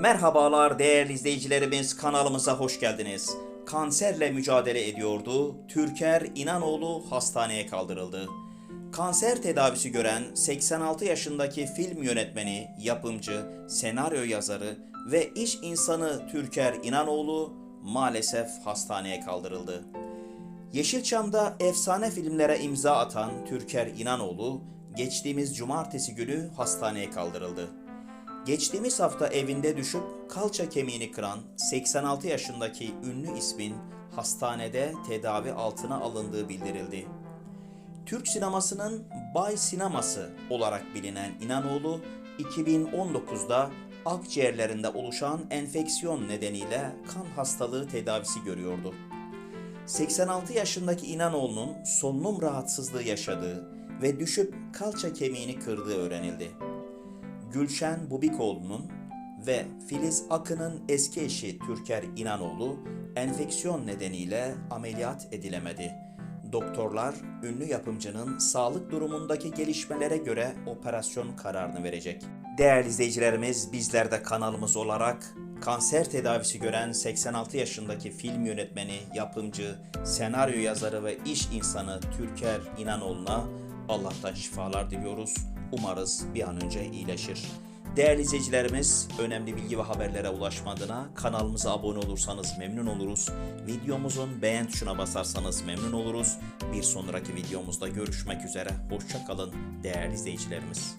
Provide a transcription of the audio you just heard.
Merhabalar değerli izleyicilerimiz kanalımıza hoş geldiniz. Kanserle mücadele ediyordu. Türker İnanoğlu hastaneye kaldırıldı. Kanser tedavisi gören 86 yaşındaki film yönetmeni, yapımcı, senaryo yazarı ve iş insanı Türker İnanoğlu maalesef hastaneye kaldırıldı. Yeşilçam'da efsane filmlere imza atan Türker İnanoğlu geçtiğimiz cumartesi günü hastaneye kaldırıldı. Geçtiğimiz hafta evinde düşüp kalça kemiğini kıran 86 yaşındaki ünlü ismin hastanede tedavi altına alındığı bildirildi. Türk sinemasının Bay Sineması olarak bilinen İnanoğlu 2019'da akciğerlerinde oluşan enfeksiyon nedeniyle kan hastalığı tedavisi görüyordu. 86 yaşındaki İnanoğlu'nun solunum rahatsızlığı yaşadığı ve düşüp kalça kemiğini kırdığı öğrenildi. Gülşen Bubikoğlu'nun ve Filiz Akın'ın eski eşi Türker İnanoğlu enfeksiyon nedeniyle ameliyat edilemedi. Doktorlar ünlü yapımcının sağlık durumundaki gelişmelere göre operasyon kararını verecek. Değerli izleyicilerimiz bizler de kanalımız olarak kanser tedavisi gören 86 yaşındaki film yönetmeni, yapımcı, senaryo yazarı ve iş insanı Türker İnanoğlu'na Allah'tan şifalar diliyoruz. Umarız bir an önce iyileşir. Değerli izleyicilerimiz, önemli bilgi ve haberlere ulaşmadığına kanalımıza abone olursanız memnun oluruz. Videomuzun beğen tuşuna basarsanız memnun oluruz. Bir sonraki videomuzda görüşmek üzere. Hoşça kalın değerli izleyicilerimiz.